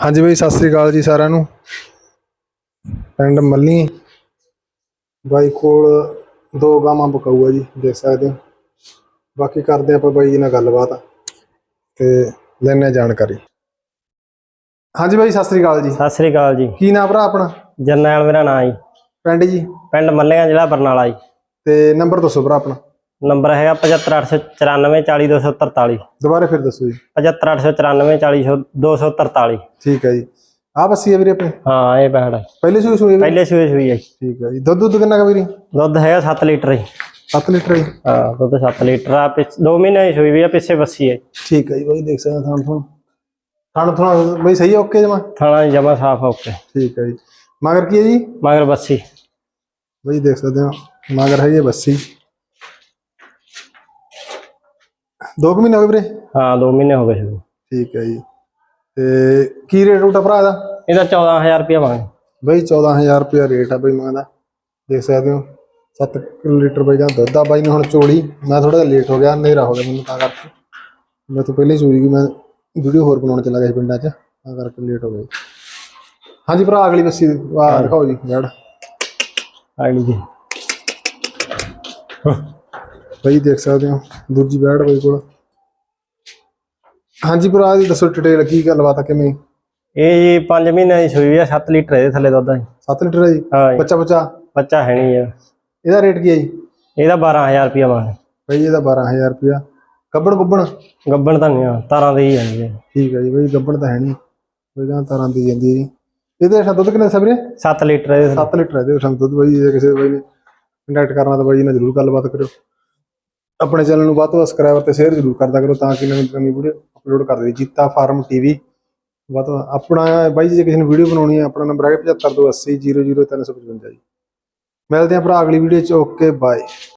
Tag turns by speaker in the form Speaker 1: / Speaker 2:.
Speaker 1: ਹਾਂਜੀ ਬਈ ਸਤਿ ਸ੍ਰੀ ਅਕਾਲ ਜੀ ਸਾਰਿਆਂ ਨੂੰ। ਪਿੰਡ ਮੱਲੀ। ਬਾਈ ਕੋਲ ਦੋ ਗਾਵਾਂ ਬਕਾਊ ਆ ਜੀ ਦੇਖ ਸਕਦੇ ਹੋ। ਬਾਕੀ ਕਰਦੇ ਆਪਾਂ ਬਾਈ ਜੀ ਨਾਲ ਗੱਲਬਾਤ ਤੇ ਲੈਣੇ ਜਾਣਕਾਰੀ। ਹਾਂਜੀ ਬਾਈ ਸਤਿ ਸ੍ਰੀ ਅਕਾਲ ਜੀ।
Speaker 2: ਸਤਿ ਸ੍ਰੀ ਅਕਾਲ ਜੀ।
Speaker 1: ਕੀ ਨਾਮ ਭਰਾ ਆਪਣਾ?
Speaker 2: ਜਰਨੈਲ ਮੇਰਾ ਨਾਂ ਜੀ।
Speaker 1: ਪਿੰਡ ਜੀ।
Speaker 2: ਪਿੰਡ ਮੱਲਿਆਂ ਜ਼ਿਲ੍ਹਾ ਬਰਨਾਲਾ ਜੀ।
Speaker 1: ਤੇ ਨੰਬਰ ਦੱਸੋ ਭਰਾ ਆਪਣਾ।
Speaker 2: ਨੰਬਰ ਹੈਗਾ 7589940243
Speaker 1: ਦੁਬਾਰਾ ਫਿਰ ਦੱਸੋ ਜੀ।
Speaker 2: 7589940243
Speaker 1: ਠੀਕ ਹੈ ਜੀ। ਆ ਬੱਸੀ ਹੈ ਵੀਰੇ ਆਪਣੇ?
Speaker 2: ਹਾਂ ਇਹ ਬੈੜ ਹੈ।
Speaker 1: ਪਹਿਲੇ ਸੂਏ ਸੂਏ?
Speaker 2: ਪਹਿਲੇ ਸੂਏ ਸੂਈ ਹੈ।
Speaker 1: ਠੀਕ ਹੈ ਜੀ। ਦੁੱਧ ਦੁੱਧ ਕਿੰਨਾ ਕੁ ਵੀਰੇ?
Speaker 2: ਦੁੱਧ ਹੈਗਾ 7 ਲੀਟਰ ਜੀ।
Speaker 1: 7 ਲੀਟਰ ਜੀ।
Speaker 2: ਹਾਂ ਦੁੱਧ 7 ਲੀਟਰ ਆ। ਪਿਛ 2 ਮਹੀਨੇ ਸੂਈ ਵੀ ਆ ਪਿੱਛੇ ਬੱਸੀ ਹੈ
Speaker 1: ਠੀਕ ਹੈ ਜੀ ਬਾਈ ਦੇਖ ਸਕਦੇ ਹਾਂ ਥਣ ਥਣ। ਥਣ ਬਈ ਸਹੀ ਓਕੇ ਜਮਾ?
Speaker 2: ਥਾਣਾ ਜਮਾ ਸਾਫ਼ ਓਕੇ।
Speaker 1: ਠੀਕ ਹੈ ਜੀ। ਮਗਰ ਕੀ ਹੈ ਜੀ?
Speaker 2: ਮਗਰ ਬੱਸੀ।
Speaker 1: ਬਈ ਦੇਖ ਸਕਦੇ ਹੋ। ਮਗਰ ਹੈ ਬੱਸੀ। ਦੋ ਕੁ ਮਹੀਨੇ ਹੋ ਗਏ ਵੀਰੇ?
Speaker 2: ਹਾਂ 2 ਮਹੀਨੇ ਹੋ ਗਏ ਸ਼ੁਰੂ।
Speaker 1: ਠੀਕ ਹੈ ਜੀ। ਤੇ ਕੀ ਰੇਟ ਆ ਭਰਾ ਦਾ
Speaker 2: ਇਹਦਾ 14000 ਰੁਪਇਆ ਮੰਗ
Speaker 1: ਬਈ 14000 ਰੁਪਿਆ ਰੇਟ ਆ ਬਈ ਮੰਗਦਾ। ਦੇਖ ਸਕਦੇ ਹੋ 7 ਲੀਟਰ ਬਈ ਦਾ ਦੁੱਧ ਆ ਬਾਈ ਨੇ ਹੁਣ ਚੋੜੀ ਮੈਂ ਥੋੜਾ ਜਿਹਾ ਲੇਟ ਹੋ ਗਿਆ ਹਨੇਰਾ ਹੋ ਗਿਆ ਮੈਨੂੰ ਤਾਂ ਕਰਕੇ। ਮੈਂ ਤੋਂ ਪਹਿਲੇ ਸੂਈ ਗਈ ਮੈਂ ਵੀਡੀਓ ਹੋਰ ਬਣਾਉਣ ਚਲਾ ਗਿਆ ਸੀ ਪਿੰਡਾਂ 'ਚ ਤਾਂ ਕਰਕੇ ਲੇਟ ਹੋ ਗਿਆ ਹਾਂਜੀ ਭਰਾ ਅਗਲੀ ਬੱਸੀ ਆ ਦਿਖਾਓ ਜੀ ਬੈੜ
Speaker 2: ਅਗਲੀ ਜੀ।
Speaker 1: ਬਈ ਦੇਖ ਸਕਦੇ ਹੋ ਦੂਜੀ ਬੈੜ ਬਈ ਕੋਲ। ਹਾਂਜੀ ਭਰਾ ਜੀ ਦੱਸੋ ਡਿਟੇਲ ਕੀ ਗੱਲਬਾਤ ਆ ਕਿਵੇਂ?
Speaker 2: ਇਹ ਜੀ 5 ਮਹੀਨੇ ਦੀ ਸੂਈ ਆ 7 ਲੀਟਰ ਇਹਦੇ ਥੱਲੇ ਦੁੱਧ ਆ ਜੀ।
Speaker 1: 7 ਲੀਟਰ ਹੈ ਜੀ?
Speaker 2: ਹਾਂ ਜੀ,
Speaker 1: ਬੱਚਾ ਬੱਚਾ?
Speaker 2: ਬੱਚਾ ਹੈ ਨਹੀਂ ਆ।
Speaker 1: ਇਹਦਾ ਰੇਟ ਕੀ ਹੈ ਜੀ?
Speaker 2: ਇਹਦਾ 12000 ਰੁਪਇਆ ਮੰਗ।
Speaker 1: ਬਈ ਇਹਦਾ 12000 ਰੁਪਿਆ ਕੱਬੜ ਗੁੱਬਣ
Speaker 2: ਗੱਬਣ? ਤਾਂ ਨਹੀਂ ਆ ਤਾਰਾਂ ਦੇ ਹੀ ਜਾਂਦੀ ਹੈ
Speaker 1: ਠੀਕ ਹੈ ਜੀ ਬਈ ਗੱਬਣ ਤਾਂ ਹੈ ਨਹੀਂ। ਬਈ ਗਾਂ ਤਾਰਾਂ ਦੀ ਜਾਂਦੀ ਹੈ ਜੀ। ਇਹਦੇ ਹੇਠਾਂ ਦੁੱਧ ਕਿੰਨਾ ਸਬਰੇ
Speaker 2: 7 ਲੀਟਰ ਇਹਦੇ ਥੱਲੇ।
Speaker 1: 7 ਲੀਟਰ ਇਹਦੇ ਹੇਠਾਂ ਦੁੱਧ ਬਈ ਜੇ ਕਿਸੇ ਬਾਈ ਨੇ ਕੰਟੈਕਟ ਕਰਨਾ ਤਾਂ ਬਾਈ ਨਾਲ ਜ਼ਰੂਰ ਗੱਲਬਾਤ ਕਰਿਓ। ਆਪਣੇ ਚੈਨਲ ਨੂੰ ਵੱਧ ਤੋਂ ਵੱਧ ਸਬਸਕ੍ਰਾਈਬਰ ਤੇ ਸ਼ੇਅਰ ਜ਼ਰੂਰ ਕਰਦਾ ਕਰੋ ਤਾਂ ਕਿ ਨਵੀਂ ਨਵੀਂ ਵੀਡੀਓ ਅਪਲੋਡ ਕਰਦੇ ਜੀਤਾ ਫਾਰਮ ਟੀਵੀ ਵੱਧ ਤੋਂ ਵੱਧ- ਆਪਣਾ ਬਾਈ ਜੀ ਜੇ ਕਿਸੇ ਨੇ ਵੀਡੀਓ ਬਣਾਉਣੀ ਹੈ, ਆਪਣਾ ਨੰਬਰ ਹੈਗਾ 7528000355 ਜੀ। ਮਿਲਦੇ ਹਾਂ ਭਰਾ ਅਗਲੀ ਵੀਡੀਓ ਚ। Okay bye